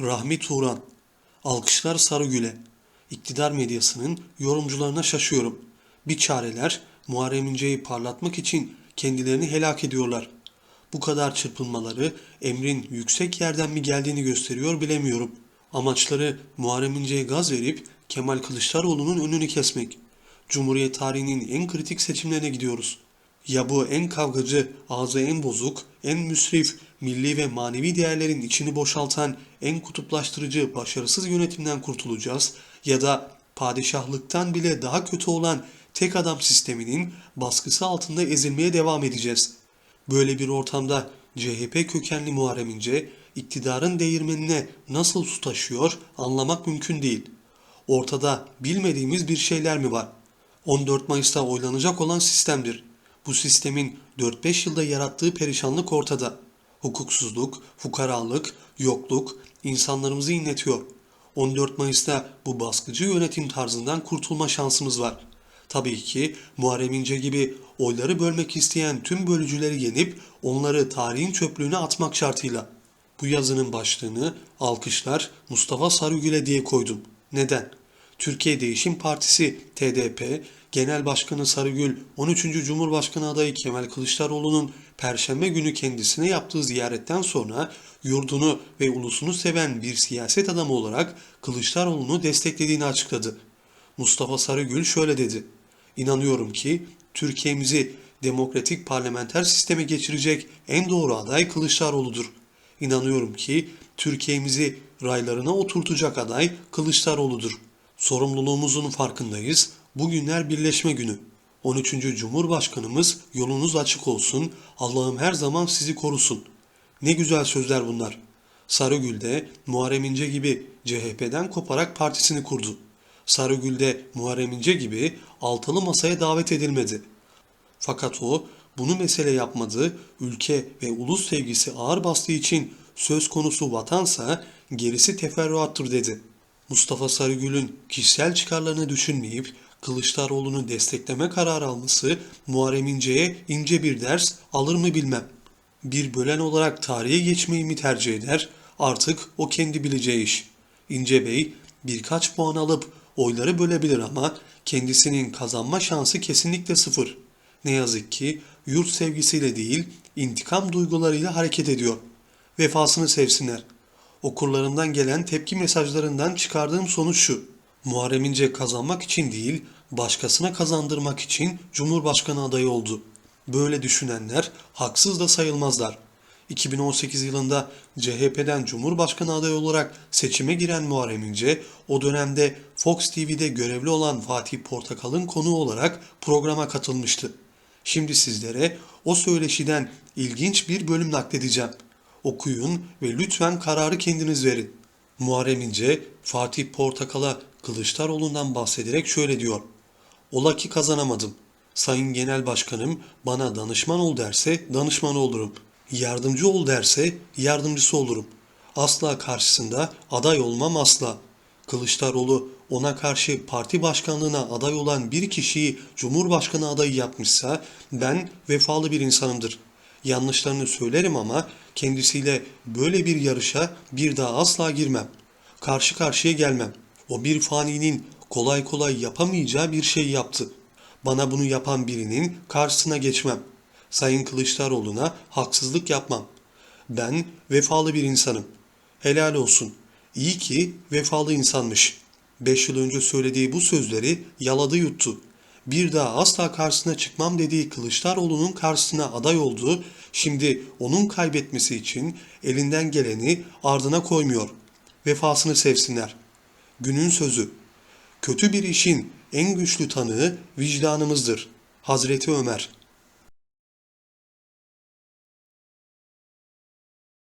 Rahmi Turan. Alkışlar Sarıgül'e. İktidar medyasının yorumcularına şaşıyorum. Bir çareler Muharrem İnce'yi parlatmak için kendilerini helak ediyorlar. Bu kadar çırpınmaları emrin yüksek yerden mi geldiğini gösteriyor bilemiyorum. Amaçları Muharrem İnce'ye gaz verip Kemal Kılıçdaroğlu'nun önünü kesmek. Cumhuriyet tarihinin en kritik seçimlerine gidiyoruz. Ya bu en kavgacı, ağzı en bozuk, en müsrif, milli ve manevi değerlerin içini boşaltan, en kutuplaştırıcı, başarısız yönetimden kurtulacağız ya da padişahlıktan bile daha kötü olan tek adam sisteminin baskısı altında ezilmeye devam edeceğiz. Böyle bir ortamda CHP kökenli Muharrem İnce iktidarın değirmenine nasıl su taşıyor anlamak mümkün değil. Ortada bilmediğimiz bir şeyler mi var? 14 Mayıs'ta oylanacak olan sistemdir. Bu sistemin 4-5 yılda yarattığı perişanlık ortada. Hukuksuzluk, fukaralık, yokluk insanlarımızı inletiyor. 14 Mayıs'ta bu baskıcı yönetim tarzından kurtulma şansımız var. Tabii ki Muharrem İnce gibi oyları bölmek isteyen tüm bölücüleri yenip onları tarihin çöplüğüne atmak şartıyla. Bu yazının başlığını alkışlar Mustafa Sarıgül'e diye koydum. Neden? Türkiye Değişim Partisi TDP Genel Başkanı Sarıgül 13. Cumhurbaşkanı adayı Kemal Kılıçdaroğlu'nun Perşembe günü kendisine yaptığı ziyaretten sonra yurdunu ve ulusunu seven bir siyaset adamı olarak Kılıçdaroğlu'nu desteklediğini açıkladı. Mustafa Sarıgül şöyle dedi. İnanıyorum ki Türkiye'mizi demokratik parlamenter sisteme geçirecek en doğru aday Kılıçdaroğlu'dur. İnanıyorum ki Türkiye'mizi raylarına oturtacak aday Kılıçdaroğlu'dur. Sorumluluğumuzun farkındayız. Bugünler birleşme günü. 13. Cumhurbaşkanımız yolunuz açık olsun. Allah'ım her zaman sizi korusun. Ne güzel sözler bunlar. Sarıgül de Muharrem İnce gibi CHP'den koparak partisini kurdu. Sarıgül de Muharrem İnce gibi altılı masaya davet edilmedi. Fakat o bunu mesele yapmadı, ülke ve ulus sevgisi ağır bastığı için söz konusu vatansa gerisi teferruattır dedi. Mustafa Sarıgül'ün kişisel çıkarlarını düşünmeyip Kılıçdaroğlu'nu destekleme kararı alması Muharrem İnce'ye ince bir ders alır mı bilmem. Bir bölen olarak tarihe geçmeyi mi tercih eder? Artık o kendi bileceği iş. İnce Bey birkaç puan alıp oyları bölebilir ama kendisinin kazanma şansı kesinlikle sıfır. Ne yazık ki yurt sevgisiyle değil, intikam duygularıyla hareket ediyor. Vefasını sevsinler. Okurlarımdan gelen tepki mesajlarından çıkardığım sonuç şu. Muharrem İnce kazanmak için değil, başkasına kazandırmak için Cumhurbaşkanı adayı oldu. Böyle düşünenler haksız da sayılmazlar. 2018 yılında CHP'den Cumhurbaşkanı adayı olarak seçime giren Muharrem İnce, o dönemde Fox TV'de görevli olan Fatih Portakal'ın konuğu olarak programa katılmıştı. Şimdi sizlere o söyleşiden ilginç bir bölüm nakledeceğim. Okuyun ve lütfen kararı kendiniz verin. Muharrem İnce, Fatih Portakal'a Kılıçdaroğlu'ndan bahsederek şöyle diyor. Ola ki kazanamadım. Sayın Genel Başkanım bana danışman ol derse danışman olurum. Yardımcı ol derse yardımcısı olurum. Asla karşısında aday olmam asla. Kılıçdaroğlu ona karşı parti başkanlığına aday olan bir kişiyi Cumhurbaşkanı adayı yapmışsa ben vefalı bir insanımdır. Yanlışlarını söylerim ama kendisiyle böyle bir yarışa bir daha asla girmem. Karşı karşıya gelmem. O bir faninin kolay kolay yapamayacağı bir şey yaptı. Bana bunu yapan birinin karşısına geçmem. Sayın Kılıçdaroğlu'na haksızlık yapmam. Ben vefalı bir insanım. Helal olsun. İyi ki vefalı insanmış. Beş yıl önce söylediği bu sözleri yaladı yuttu. Bir daha asla karşısına çıkmam dediği Kılıçdaroğlu'nun karşısına aday oldu. Şimdi onun kaybetmesi için elinden geleni ardına koymuyor. Vefasını sevsinler. Günün sözü. Kötü bir işin en güçlü tanığı vicdanımızdır. Hazreti Ömer